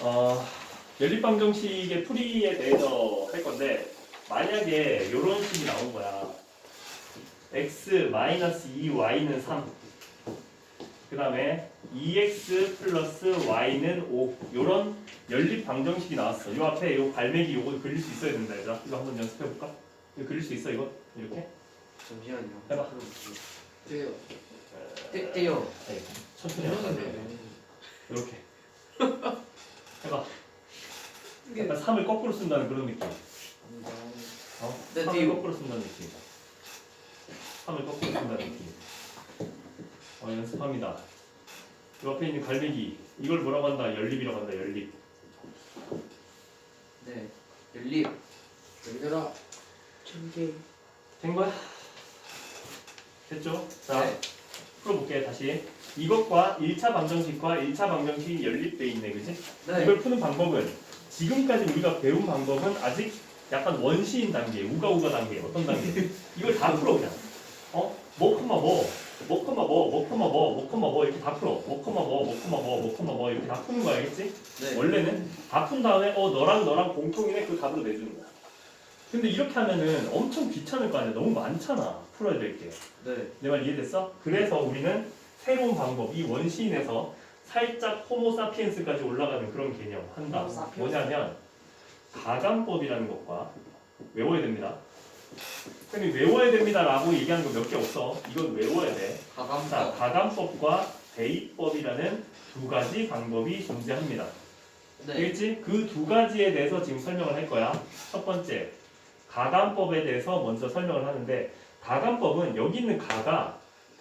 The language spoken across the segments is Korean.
어, 연립방정식의 풀이에 대해서 할 건데 만약에 이런 식이 나온 거야. x 마이너스 2y는 3. 그 다음에 2x 플러스 y는 5. 이런 연립 방정식이 나왔어. 요 앞에 요 갈매기 요거 그릴 수 있어야 된다. 얘들아. 이거 한번 연습해 볼까? 이거 그릴 수 있어 이거? 이렇게? 잠시만요. 해봐. 돼요. 떼, 떼요. 네, 천천히 하자. 이렇게. 해봐. 약간 3을 거꾸로 쓴다는 그런 느낌. 어? 네, 3을 뒤로. 거꾸로 쓴다는 느낌. 3을 거꾸로 쓴다는 느낌. 어, 연습합니다. 이 앞에 있는 갈매기. 이걸 뭐라고 한다? 연립이라고 한다. 연립. 네. 연립. 얘들아. 전개. 된 거야? 됐죠? 자, 네. 풀어볼게 다시. 이것과 1차 방정식과 1차 방정식이 연립돼 있네, 그지? 네. 이걸 푸는 방법은 지금까지 우리가 배운 방법은 아직 약간 원시인 단계, 우가우가 단계, 어떤 단계? 이걸 다 풀어 그냥. 어? 뭐 컴마 뭐, 뭐 컴마 뭐, 뭐 컴마 뭐, 뭐 컴마 뭐 이렇게 다 풀어. 뭐 컴마 뭐, 뭐 컴마 뭐, 뭐 컴마 뭐 이렇게 다 푸는 거 알겠지? 네. 원래는 다 푼 다음에 어 너랑 너랑 공통이네 그 답으로 내주는 거야. 근데 이렇게 하면은 엄청 귀찮을 거 아니야. 너무 많잖아. 풀어야 될 게. 네. 내 말 이해됐어? 그래서 우리는 새로운 방법, 이 원시인에서 살짝 호모사피엔스까지 올라가는 그런 개념 한다. 호모사피엔스. 뭐냐면 가감법이라는 것과 외워야 됩니다. 근데 외워야 됩니다라고 얘기하는 거 몇 개 없어. 이건 외워야 돼. 자, 가감법. 가감법과 대입법이라는 두 가지 방법이 존재합니다. 네. 알겠지? 그 두 가지에 대해서 지금 설명을 할 거야. 첫 번째, 가감법에 대해서 먼저 설명을 하는데 가감법은 여기 있는 가가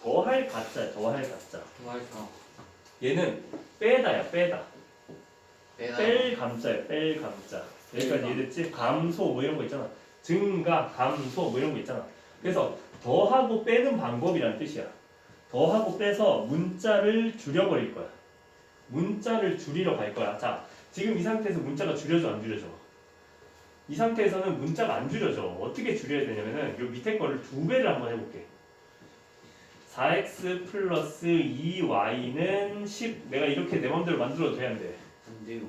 더할 가짜야, 더할 가짜. 뭐할까? 얘는 빼다야, 빼다. 빼다. 뺄 감자야, 뺄 감자. 빼다. 이해됐지? 감소 뭐 이런 거 있잖아. 증가, 감소 뭐 이런 거 있잖아. 그래서 더하고 빼는 방법이라는 뜻이야. 더하고 빼서 문자를 줄여버릴 거야. 문자를 줄이러 갈 거야. 자, 지금 이 상태에서 문자가 줄여져 안 줄여져? 이 상태에서는 문자가 안 줄여져. 어떻게 줄여야 되냐면은 요 밑에 거를 두 배를 한번 해볼게. 4x 플러스 2y는 10. 내가 이렇게 내 맘대로 만들어도 돼, 안 돼? 안 돼요.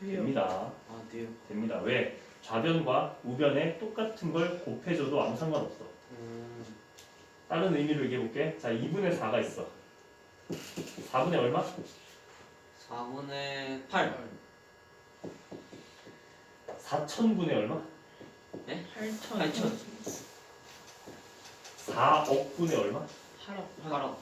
됩니다. 아, 돼요. 됩니다. 왜? 좌변과 우변에 똑같은 걸 곱해줘도 아무 상관없어. 음. 다른 의미로 얘기해볼게. 자, 2분의 4가 있어. 4분의 얼마? 4분의 8. 4천분의 얼마? 네? 8천 8천. 4억분의 얼마? 8억 8억.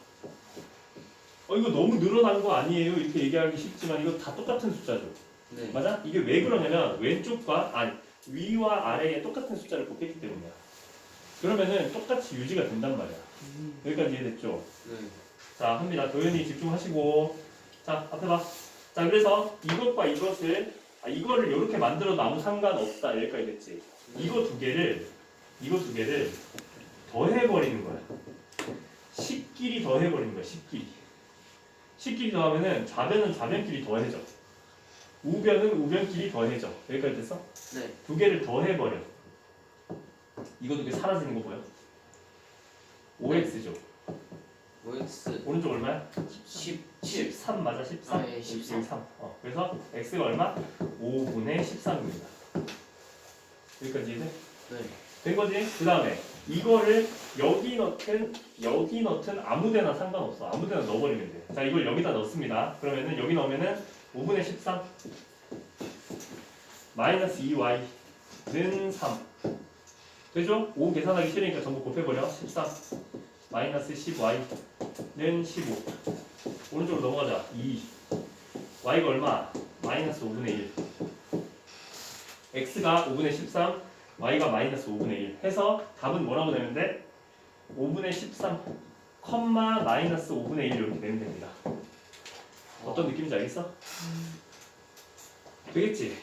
어, 이거 너무 늘어난 거 아니에요? 이렇게 얘기하기 쉽지만 이거 다 똑같은 숫자죠. 네. 맞아? 이게 왜 그러냐면 왼쪽과 아니 위와 아래에 똑같은 숫자를 곱했기 때문이야. 그러면은 똑같이 유지가 된단 말이야. 여기까지 이해됐죠? 네. 자, 합니다. 도현이 집중하시고. 자, 앞에 봐. 자, 그래서 이것과 이것을, 아, 이거를 이렇게 만들어도 아무 상관없다. 여기까지 됐지. 이거 두 개를, 이거 두 개를 더해버리는 거야. 10끼리 더해버리는 거야, 10끼리. 10끼리 더하면은 좌변은 좌변끼리 더해져. 우변은 우변끼리 더해져. 여기까지 됐어? 네. 두 개를 더해버려. 이거 두 개 사라지는 거 보여? 5x죠. OX 오른쪽 얼마야? 17. 13 맞아 13? 아, 예, 13. 13. 어, 그래서 x가 얼마? 5분의 13입니다. 여기까지 이해돼? 네. 된 거지? 그 다음에 이거를 여기 넣든 여기 넣든 아무데나 상관없어. 아무데나 넣어버리면 돼. 자 이걸 여기다 넣습니다. 그러면은 여기 넣으면은 5분의 13 마이너스 2y는 3 되죠? 5 계산하기 싫으니까 전부 곱해버려 13 마이너스 10y는 15 오른쪽으로 넘어가자 2 y가 얼마? 마이너스 5분의 1 x가 5분의 13 y가 마이너스 5분의 1 해서 답은 뭐라고 돼? 5분의 13 컴마 마이너스 5분의 1 이렇게 내면 됩니다. 어떤 느낌인지 알겠어? 되겠지?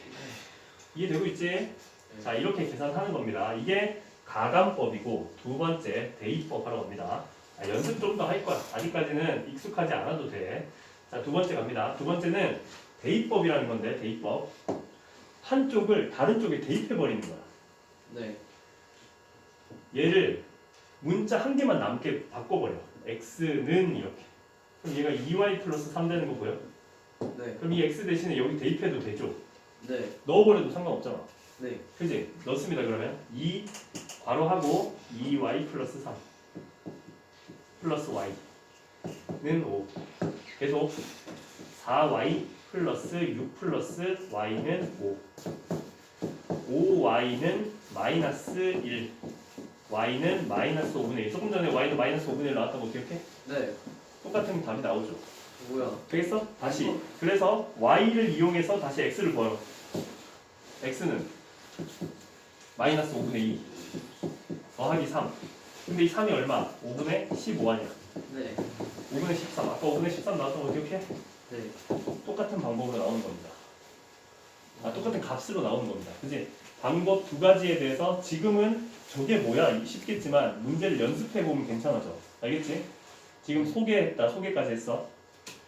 이해되고 있지? 자 이렇게 계산하는 겁니다. 이게 가감법이고 두 번째 대입법 하러 갑니다. 아, 연습 좀 더 할 거야. 아직까지는 익숙하지 않아도 돼 자 두 번째 갑니다. 두 번째는 대입법이라는 건데 대입법. 한쪽을 다른 쪽에 대입해 버리는 거야 네. 얘를 문자 한 개만 남게 바꿔버려. x는 이렇게. 그럼 얘가 2y 플러스 3 되는 거 보여? 네. 그럼 이 x 대신에 여기 대입해도 되죠. 네. 넣어버려도 상관없잖아. 네. 그지? 넣습니다 그러면 2 괄호하고 2y 플러스 3 플러스 y는 5 계속 4y 플러스 6 플러스 y는 5 5y는 마이너스 1 y는 마이너스 5분의 1 조금 전에 y는 마이너스 5분의 1 나왔던 거 기억해? 네. 똑같은 답이 나오죠 뭐야? 되겠어? 다시 그래서 y를 이용해서 다시 x를 벌어 x는 마이너스 5분의 2 더하기 3 근데 이 3이 얼마? 5분의 15 아니야 네. 5분의 13 아까 5분의 13 나왔던 거 기억해? 네. 똑같은 방법으로 나오는 겁니다 아 똑같은 값으로 나오는 겁니다 그지? 방법 두 가지에 대해서 지금은 저게 뭐야 쉽겠지만 문제를 연습해 보면 괜찮아져 알겠지? 지금 소개했다 소개까지 했어